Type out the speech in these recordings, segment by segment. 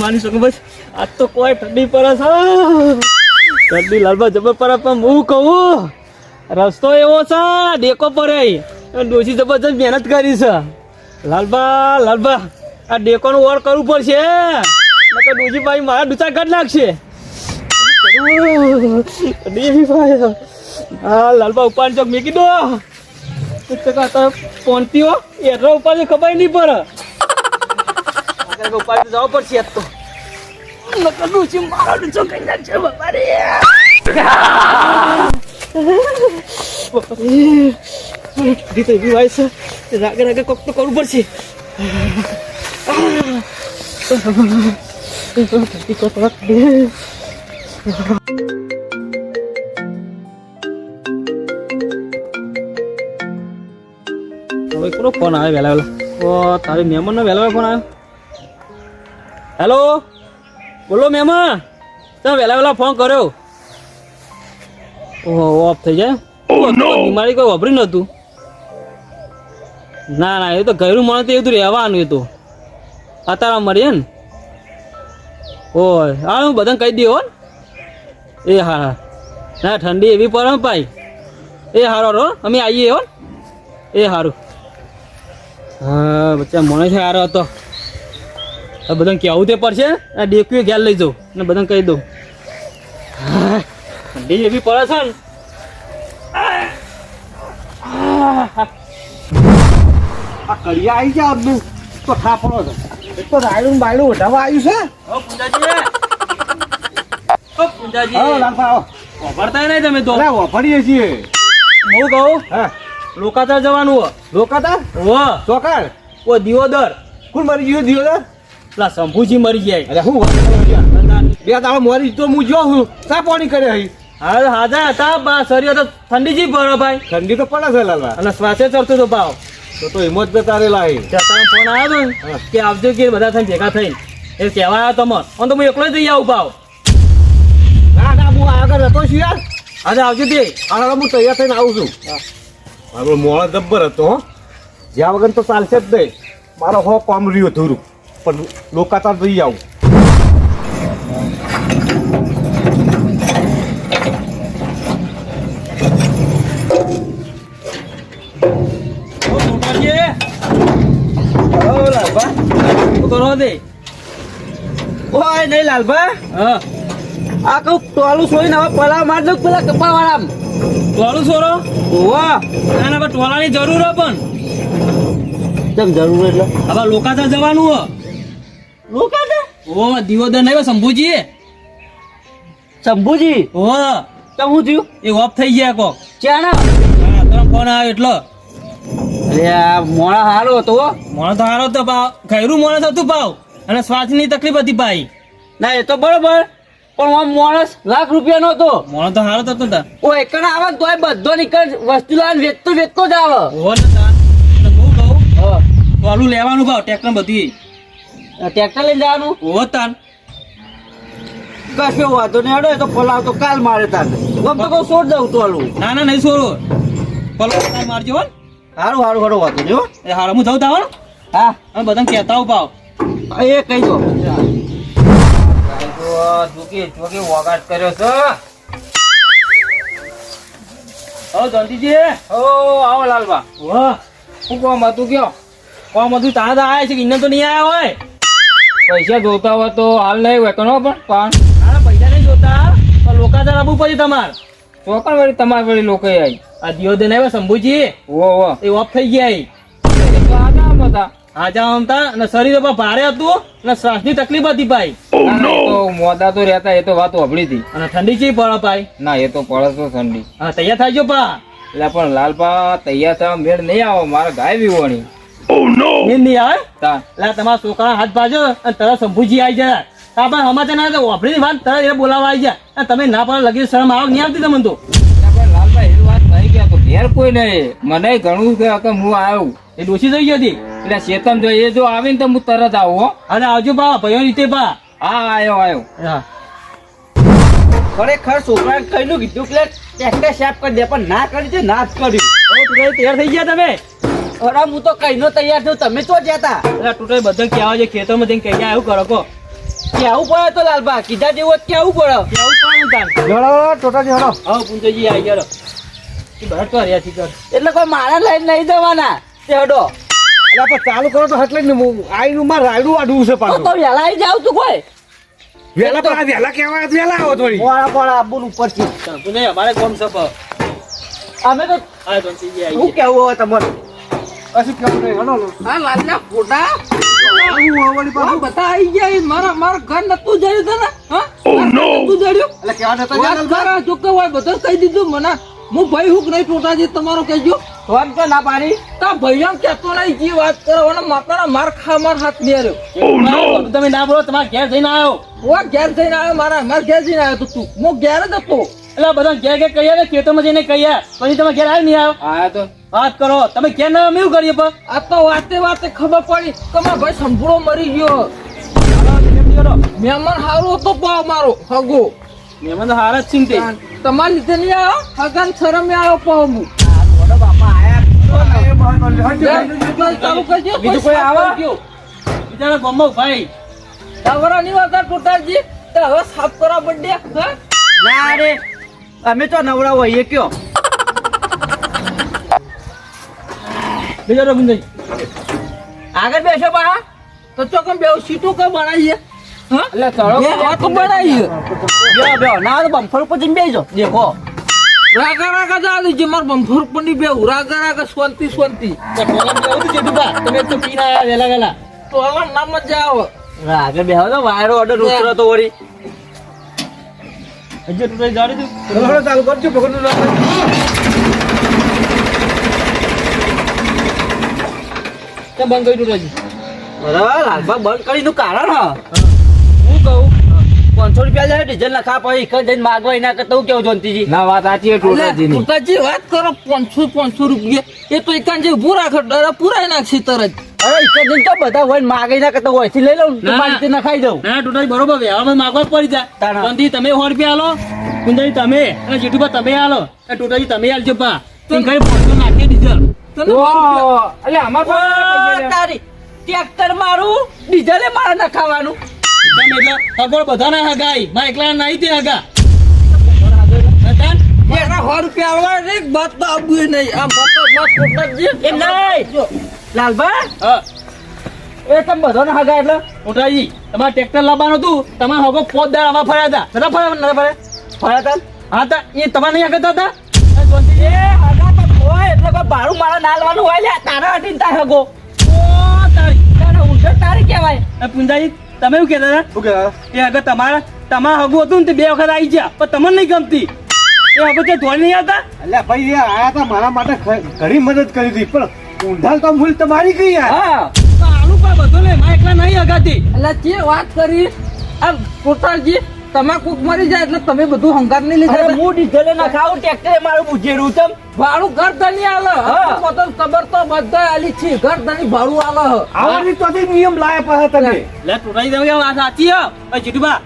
માની શકું, બસ. આજ તો કોઈ ઠંડી છે ઠંડી લાલબા જબર પર પણ હું કહું. રસ્તો એવો છે, ડેકો પર ડોસી જબરજસ્ત મહેનત કરી છે. લાલબા લાલબા આ ડેકોનું ઓર કરવું પડશે. નકર ડોસી ભાઈ મારા ડૂચા ઘટ નાખશે. હા લાલબા ઉપાડ ચોક મેકી દો પોનતી હો એટલો ઉપાડ ખબર નહીં પડે. ઉપાડ જવા પડશે આજ તો. નકર છે મારા ડૂચો કઈ નાખશે છે રે દીતો એવી છે રાગે રાગે કોક તો કરવું પડશે હવે કોનો ફોન આવે વહેલા વહેલા ઓ તારી મહેમાનનો વહેલા ફોન આવ્યો? હેલો? બોલો મેમા તમે વહેલા વહેલા ફોન કર્યો. ઓહો ઓફ થઈ જાય. બીમારી કોઈ વાપરી નતું ના ના એ તો ઘરું મળે એ તો રહેવાનું એ તો. અત્યારે મળીએ ને. ઓય હા હું બધાને કહી દઉં હો. એ હા હા. ના ઠંડી એવી પડે ભાઈ. એ હારો રો અમે આવીએ હો. એ સારું હા બચ્ચા મને છે હારો હતો. બધાને કહેવું તે પડશે આ ડેક્યુ ઘેર લઈ જાઉં ને બધાને કહી દઉં. ઠંડી એવી પડે છે ને. આ કડિયા આવી ગયા અબનું તો થાપડો છે. એક તો રાયડું બાયડું ઉઠાવવા આવ્યું છે. ઓ પૂંજાજી. ઓ પૂંજાજી. હા લાલપા આવો વાપરતા નહીં તમે તો. અરે છીએ. હું કહું? હા? લોકાતા જવાનું લોકાતાર? વો ચોકાર ઓ દિયોદર. કોણ મારી ગયું દિયો પેલા શંભુજી મરી ગયા. અરે હું બે દાડો મરી તો હું જો હું. સા પાણી કરે હઈ? હા હાજા હતા બા સરી તો ઠંડી જી પડે ભાઈ. ઠંડી તો પડે છે લાલા. અને શ્વાસે ચડતો તો ભાવ. તો તો હિંમત બે તારે લાવી ત્યાં ફોન આવ્યો ને કે આવજો કે બધા થઈને ભેગા થઈને. એ કહેવા આવ્યો તમે અને તો હું એકલો જઈ આવું ભાવ. ના ના હું આગળ હતો છું યાર. આજે આવજો તે. આ હું તૈયાર થઈને આવું છું. મારો મોળા દબ્બર હતો હો. જ્યાં વગર તો ચાલશે જ નહીં. મારો હો કોમ રહ્યો ધૂરું પણ લોકાતા જઈ આવું ઓય નહીં લાલબા હા આ કઉ ટોલું હવે પલા માર દઉં પેલા કપા વાળા ટોળું છોરો ઓવા ના ના પણ જરૂર પણ કેમ જરૂર એટલે હવે લોકાતા જવાનું ઓ દિયોદર નહીં શંભુજી. શંભુજી ઓ. તો હું થયું? એ ઓફ થઈ ગયા કોક. ચાણા ફોન આવ્યો એટલો. અરે આ મોણા હારો હતો હો. તો હારો તો ભાવ ખૈરું મને થતું ભાવ અને શ્વાસની તકલીફ હતી ભાઈ. ના એ તો બરોબર. પણ આમ માણસ લાખ રૂપિયા નો હતો મને તો હારો થતો તા. ઓ એકણ આવે તોય બધો નીકળ વસ્તુ લાવીને વેચતો વેચતો જ આવે. ને તા કહું. લેવાનું ભાવ ટેક્ટર બધી. ટ્રેક્ટર લઈને જવાનું? ઓહો તાન. કશો વાંધો નહીં હેડો એ તો પલાવ તો કાલ મારે તાર. ગમ તો કહું છોડ દઉં ટોલું ના ના નહીં છોડો પલાવ કાલ મારજો હો. હારું સારું સારું સારું વાંધો નહીં હો. એ હારું હું જઉં તાવ હા. અમે બધાને કહેતા હું ભાવ એ કહી દો. હો જંતીજી ઓ આવો લાલબા. વાહ. શું કોમ હતું કયો? કોમ હતું તારા તો આયા છે કે ઇન્ને તો નહીં આયા હોય? પૈસા જોતા હોય તો હાલ નહીં હોય કનો પણ પણ. તારા પૈસા નહીં જોતા. પણ લોકાચાર આપવું પછી તમારે. ચોકન વળી તમારી વળી લોકો આવી આ દિયોદર નહીં શંભુજી. ઓ ઓ એ ઓફ થઈ ગયા તો આના હતા હાજા આમતા અને શરીર પર ભારે હતું અને શ્વાસની તકલીફ હતી ભાઈ. ના, ના, એ તો મોદા તો રહેતા એ તો વાત હોભળી હતી. અને ઠંડી ચી પડે ભાઈ? ના એ તો પડે તો ઠંડી. હા તૈયાર થાજો પા. એટલે પણ લાલપા તૈયાર થવા મેળ નહીં આવો મારે ગાય વિવોણી નહીં આવે તા તમારા છોકરા હાથ ભાજો અને તરત શંભુજી આવી જાય તાપા સમાચાર ના વાપરી વાત તરત એ બોલાવા આવી જાય અને તમે ના પડે લગી શરમ આવ નહીં આવતી તમને તો લાલભાઈ એવી વાત થઈ ગયા ઘેર કોઈ નહીં મને ઘણું કે કે હું આવ્યો એ ડોસી થઈ ગઈ હતી એટલે શેતમ જો એ જો આવીને તો હું તરત આવું હો અને આવજો પા ભાઈઓ રીતે પા હા આવ્યો આવ્યો હા ખરેખર છોકરાને કહીનું કીધું કે ટ્રેક્ટર સાફ કરી દે પણ ના કરી છે ના જ કર્યું તૈયાર થઈ ગયા તમે અરે હું તો કહીનો તૈયાર થયો તમે તો જતા અરે ટુટાઈ બધા કહેવા છે ખેતરમાં જઈને કહી જાય કરો કો કેવું પડે તો લાલબા કીધા જેવું કેવું પડે. કેવું પડે તાન. જડો ટોટાજી હડો હા પૂંજાજી આવી ગયો. તું બહાર તો હરિયાથી કર. એટલે કોઈ મારા લઈને નહીં જવાના. તે હડો. એટલે પણ ચાલુ કરો તો એટલે આઈનું મારે રાયડું વાડવું છે તો પાછું. તો વહેલા આવી જાવ તું કોઈ. વેલા પણ વેલા કેવા કહેવાય તો આવો થોડી. મોડા મોડા આબુ ઉપરથી. પૂંજાજી અમારે કોમ સપ અમે તો હા કેવું હોય તમારે? કશું કેવું નહીં હડો આ લાલ્યા ફોટા? આ બધા આવી ગયા મારા મારા ઘર નતું જડ્યું તને? હા? નતું જડ્યું? એટલે કહેવા જતા વાત કરા જો હોય બધું કહી દીધું. મને હું ભાઈ હુક નહીં ટોટાજી તમારો કહેજો. વાત કે ના પાડી. તા ભાઈઓ કેતો નહીં જે વાત કરો. અને માતાના માર ખા માર હાથ મેર્યો. તમે ના બોલો તમારે ઘેર જઈને આવ્યો ઓ ઘેર જઈને આવ્યો મારા માર ઘેર જઈને આવ્યો તો તું. હું ઘેર જ હતો. એટલે બધા ઘેર ઘેર કહીએ ને ખેતરમાં જઈને કહીએ? પછી તમે ઘેર આવી નહીં આવ્યો આયા તો. વાત કરો. તમે કે ના અમે એવું કરીએ પણ? આ તો વાતે વાતે ખબર પડી કે ભાઈ સંભળો મરી ગયો. મહેમાન હારો હતો પાવ મારો હગો. મહેમાન હારા જ છીનતે તમારા લીધે નહીં આવ્યો? હગન શરમે આવ્યો પાવ હું બીજું કોઈ આવે? બિચારા ગમો ભાઈ. તમારાની વાત આ ટોટાજી તો હવે સાફ કરવા હા? ના રે અમે તો નવરા હોઈએ કયો? બિચારો ગુંજાઈ. આગળ બેસો બા તો ચોકમ બે સીટો કઈ બનાવીએ હા? એટલે ચડો બે વાત તો બનાવીએ બે બે. ના તો બમ્ફર ઉપર જઈને બેસજો દેખો. રાગા રાગા જા દીજે માર બમ્ફર ઉપરની બે રાગા રાગા શાંતિ શાંતિ. તમે તો પીને વેલા વેલા તો હવે ના મજા આવે. આગળ બેહો તો. વાયરો ઓર્ડર ઉતરો તો વળી. હજી તું જાડી તું ચાલુ કરજો. ભગવાનનું નામ બંધ કરી દીધું બરાબર બંધ કરીને કારણ હા. હું. કહું પાંચસો રૂપિયા જાય ડીઝલ નખા પછી એક જઈને માગવા એના કરતા હું કેવું જોનતીજી ના વાત સાચી ટોટાજી વાત કરો પાંચસો પાંચસો રૂપિયા. એ તો એકાન જે ઉભું રાખો ડરા પુરાઈ નાખશે તરત. અરે એક જઈને તો બધા હોય ને માગે એના કરતા હોય લઈ લઉં ના. તમારી રીતે નખાઈ દઉં. ના ટોટાઈ બરોબર વ્યવહારમાં માગવા પડી જાય. તાણા. તમે સો રૂપિયા આલો? કુંજાઈ તમે અને જેઠુબા તમે આલો? ટોટાજી તમે આલજો બા તીન ઘરે પાંચસો નાખી ડીઝલ. એટલે આમાં તારી. ટ્રેક્ટર મારું ડીઝલે મારે નખાવાનું. એટલે હગોળ બધાના હગાઈ માં એકલા નહીં તે હગા. હતા? મારા સો રૂપિયા આવવા ને ભાડું લેવાનું હોય તારા હટીને તાર હગો. ઓ તારી તારે ઊંધો તારે કહેવાય? એ પુંજાજી તમે એવું કહેતા હતા? એ આગળ તમારા તમારા હગું હતું ને તે બે વખત આવી ગયા પણ તમને નહીં ગમતી. એ હગું તે ધોઈ નહીં આવતા? એટલે ભાઈ એ આયા હતા મારા માટે ઘણી મદદ કરી હતી પણ ઊંધાલ તો ભૂલ તમારી ગઈ યાર. હા તો આલુ પણ બધું લે માં એકલા નહીં હગાતી. એટલે જે વાત કરી આ ટોટાજી તમે કોક મરી જાય એટલે તમે બધું હંગાર નહીં લઈ જાય હું ડીઝલે નખાવું ટ્રેક્ટરે મારું બુજેરું તમ ભાડું ઘર ધણી આલે. મતલબ ખબર તો બધા આલી છે. ઘર ધણી ભાડું આલે. આવડી તો નિયમ લાયા પાસે તમે. લે ટોટાઈ દઉં આ સાચી હો. જીટુબા.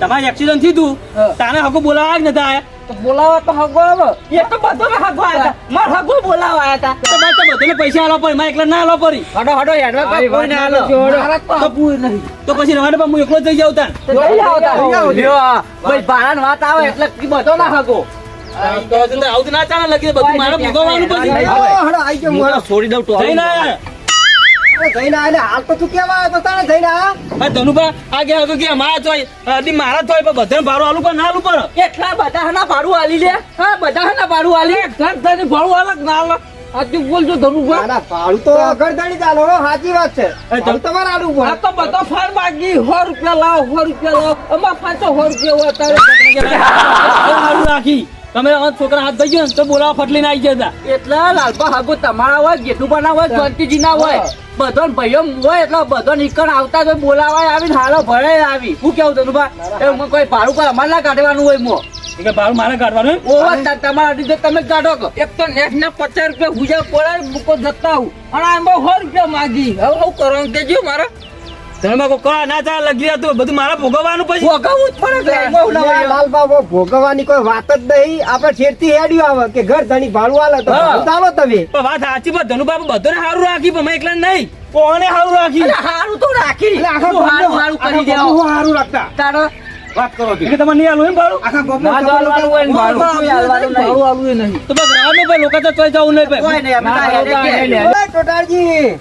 તમારે એક્સિડન્ટ થયું હા. તું તાને હગું બોલાવા જ નતા. આયા બોલાવા તો હગો આવો. એ તો બધો મેં હગો આવ્યા માર હગો બોલાવા હતા. તો બધાને પૈસા આલો પડી માં એકલા ના આલો પડી. હડો હડો હેડવા કોઈ ના તો આબુ નહીં. તો પછી રવાડે પર હું એકલો જઈ જાઉં તાન જઈ આવો ભાઈ ભાડાની વાત આવે એટલે બધો ના હગો. આવું ના ચાલે લગી બધું મારે ભોગવવાનું પછી હું તો છોડી દઉં તો જઈને આયા ભાઈ ધનુભા આ ગયા હતું કે મારા ચોય અડી મારા ચોય પણ બધાને ભાડું આલું પણ ના આલું પણ. એટલા બધા ના ભાડું આલી લે. હા બધા ના ભાડું આલી. ઘર ધની ભાડું અલગ ના આલે? સાચું બોલજો ધનુભા એ ધન- આ તો બધો ફાર બાકી. સો રૂપિયા લાવો સો રૂપિયા લાવો. અમાર પાંચસો સો રૂપિયા હોય તારે રાખી. તમે છોકરા હાથ થઈ ગયો તો બોલાવા ફટલીને આવી ગયા હતા એટલા લાલપા હાગો તમારા હોય જેઠુબા ના હોય શાંતિજી ના હોય. બધો ભાઈઓ હોય એટલે બધો નીકળ આવતા તો બોલાવાય આવીને હાલો ભરે આવી. હું કેવું તને બા એ કોઈ ભાડું કોઈ અમારે ના કાઢવાનું હોય મો. કે ભાડું મારે કાઢવાનું? તમારા તમે કાઢો એક તો નેટ ને પચાસ રૂપિયા ગુજા પડાય મૂકો જતા હું અને બહુ સો રૂપિયા માગી. હવે હું કરવાનું કેજો મારે. ધર્મમાં કોઈ ના ચાલે લગી રહ્યા બધું મારે ભોગવવાનું પછી? ભોગવવું જ પડે કે એમાં ઉલાવા અલ્યા લાલબાબો ભોગવવાની કોઈ વાત જ નહીં. આપણે છેડતી હેડ્યું આવે કે ઘર ધણી ભાડું આલે તો ચાલો તમે. વાત સાચી પણ ધનુબાબુ બધાને સારું રાખી પણ મેં એકલા નહીં. કોને સારું રાખી? અરે તો રાખી. આખા કરી દેવો? સારું રાખતા. તારો વાત કરો કે. તમારે નહીં આલું એમ ભાડું? આખા ના ગામમાં હોય ને ભાડું. ભાડું આલવું નહીં. તો બસ રામે ભાઈ લોકો તો તોય જવું નહીં કોઈ નહીં, અમે તો હેડે કે. હેડે. ઓય ટોટાળજી.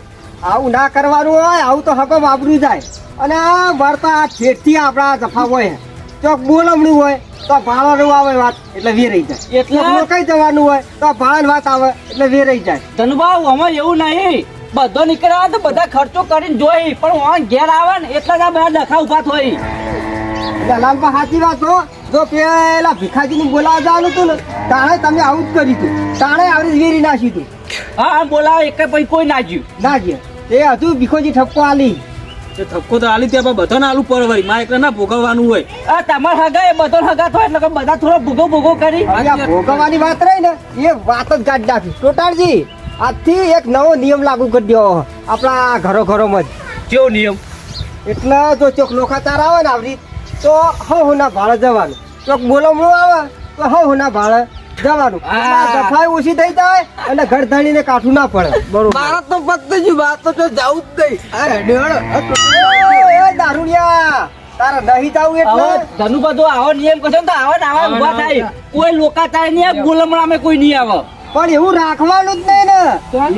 આવું ના કરવાનું હોય આવું તો હકો વાપરું જાય. અને આ વાર્તા આ આપણા જફા હોય. ચોક બોલમણું હોય તો ભાડાનું આવે વાત એટલે વેરાઈ જાય. એટલે? કઈ જવાનું હોય તો ભાડાની વાત આવે એટલે વેરાઈ જાય. ધનુભાવ આમાં એવું નહીં. બધો નીકળ્યા તો બધા ખર્ચો કરીને જોઈ પણ ઓન ઘેર આવે ને એટલે જ બધા ડખા ઊભા થઈ. લાલપા સાચી વાત હો. જો પેલા ભીખાજીને બોલાવવા જવાનું હતું ને તાણે તમે આવું જ કર્યું હતું. તાણે આવડી વેરી નાખ્યું હતું. હા બોલાવે એક પછી કોઈ ના જ્યું ના ગયા. એ હજુ ભીખોજી ઠપકો આલી. એ ઠપકો તો આલી ત્યાં બધા બધાને આલું પડે વળી એકલા ના ભોગવવાનું હોય. આ તમાર હગા એ બધો હગા થાય એટલે કે બધા થોડો ભૂગો ભોગો કરી. ભોગવવાની વાત રહી ને એ વાત જ કાઢી નાખી. ટોટાળજી આજથી એક નવો નિયમ લાગુ કરી દો આપણા ઘરો ઘરોમાં જ. કેવો નિયમ? એટલે જો ચોક લોખાચાર આવે ને આવડી તો હો ના ભાડે જવાનું. ચોક બોલમણું આવે તો હો હો ના ભાડે જવાનું. સફાઈ ઓછી થઈ જાય અને ઘર ધણીને કાઠું ના પડે. બરોબર. મારા તો ફક્ત જ વાત તો જાવું જ નહીં. દારૂડિયા તારે નહીં જાવું એટલે? ધનુ બધો આવો નિયમ કરશો ને તો આવો ને આવા ઊભા થાય. કોઈ લોકાચાર નહીં ગોલમડા કોઈ નહીં આવે. પણ એવું રાખવાનું જ નહીં ને.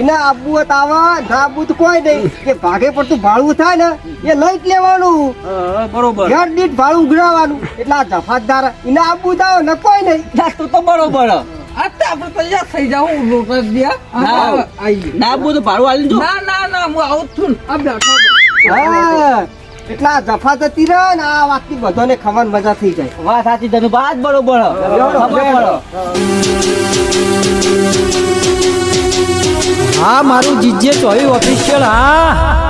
એને આપવું તાવા તો ના તો કોઈ નહીં. કે ભાગે પડતું ભાડું થાય ને એ લઈ જ લેવાનું. બરોબર. ઘર દીઠ ભાડું ઉઘરાવાનું. એટલે આ જફાતદાર એને આબુ તો ને કોઈ નહીં. તું તો તો બરોબર. આ આપણે તૈયાર થઈ જાઉં લોટસ દિયા ના. તો ભાડું આલી ના ના ના હું આવું છું ને. આ બેઠો એટલે જફા જતી રહે ને આ વાતની બધાને ખબર મજા થઈ જાય. વાત સાચી ધનુ બાદ બરોબર હા. મારું જીજે ચોવી ઓફિશિયલ હા.